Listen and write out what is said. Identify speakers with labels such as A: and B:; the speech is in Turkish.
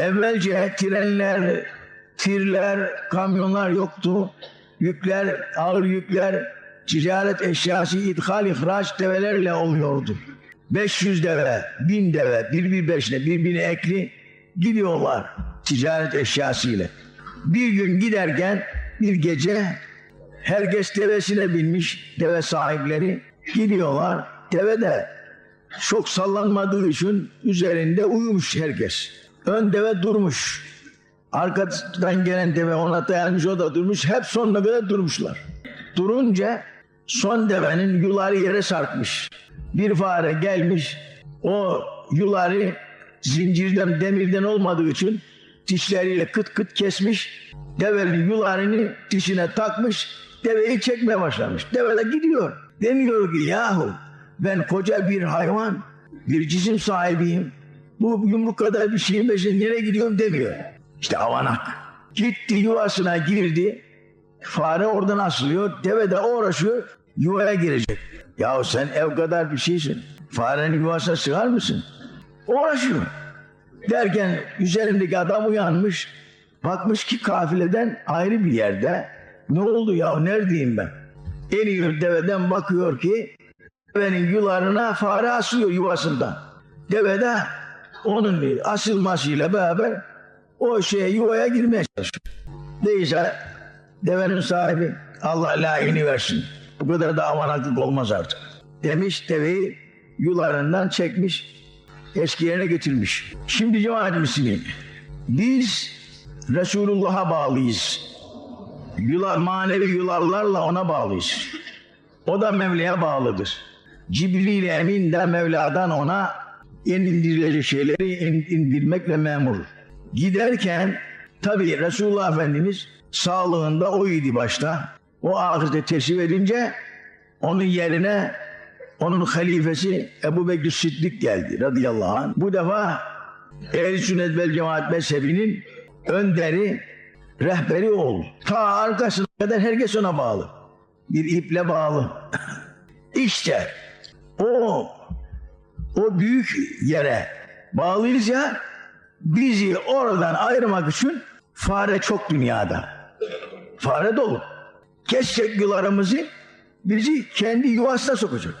A: Evvelce trenler, tirler, kamyonlar yoktu. Yükler, ağır yükler, ticaret eşyası, ithal ihraç develerle oluyordu. 500 deve, 1000 deve, bir bir beşine, birbirine ekli gidiyorlar ticaret eşyasıyla. Bir gün giderken bir gece herkes devesine binmiş, deve sahipleri gidiyorlar. Deve de çok sallanmadığı için üzerinde uyumuş herkes. Ön deve durmuş. Arkadan gelen deve ona dayanmış o da durmuş. Hep sonuna kadar durmuşlar. Durunca son devenin yuları yere sarkmış. Bir fare gelmiş o yuları zincirden demirden olmadığı için dişleriyle kıt kıt kesmiş. Devenin yularını dişine takmış. Deveyi çekmeye başlamış. Deve de gidiyor. Demiyor ki yahu ben koca bir hayvan, bir cisim sahibiyim. Bu yumruk kadar bir şeyin peşinde nereye gidiyorum demiyor. İşte avanak. Gitti yuvasına girdi. Fare oradan asılıyor. Deve de uğraşıyor. Yuvaya girecek. Yahu sen ev kadar bir şeysin. Farenin yuvasına sığar mısın? Uğraşıyor. Derken üzerindeki adam uyanmış. Bakmış ki kafileden ayrı bir yerde. Ne oldu ya neredeyim ben? Eniyor deveden bakıyor ki devenin yularına fare asılıyor yuvasından. Deve de onun asılmasıyla beraber o şeye yuvaya girmeye çalışıyor. Neyse devenin sahibi Allah layığını versin. Bu kadar da amanaklık olmaz artık. Demiş deveyi yularından çekmiş eski yerine getirmiş. Şimdi cemaat Müslümin biz Resulullah'a bağlıyız. Yular, manevi yularlarla ona bağlıyız. O da Mevla'ya bağlıdır. Cibril Emin de Mevla'dan ona indirilecek şeyleri in- indirmekle memur. Giderken tabi Resulullah Efendimiz sağlığında o idi başta. O ahirete teşrif edince onun yerine onun halifesi Ebu Bekir Sıddık geldi radıyallahu anh. Bu defa Ehl-i Sünnet vel Cemaat mezhebinin önderi, rehberi oldu. Ta arkasına kadar herkes ona bağlı. Bir iple bağlı. işte o büyük yere bağlıyız ya bizi oradan ayırmak için fare çok dünyada. Fare dolu. Kesecek yularımızı bizi kendi yuvasına sokacak.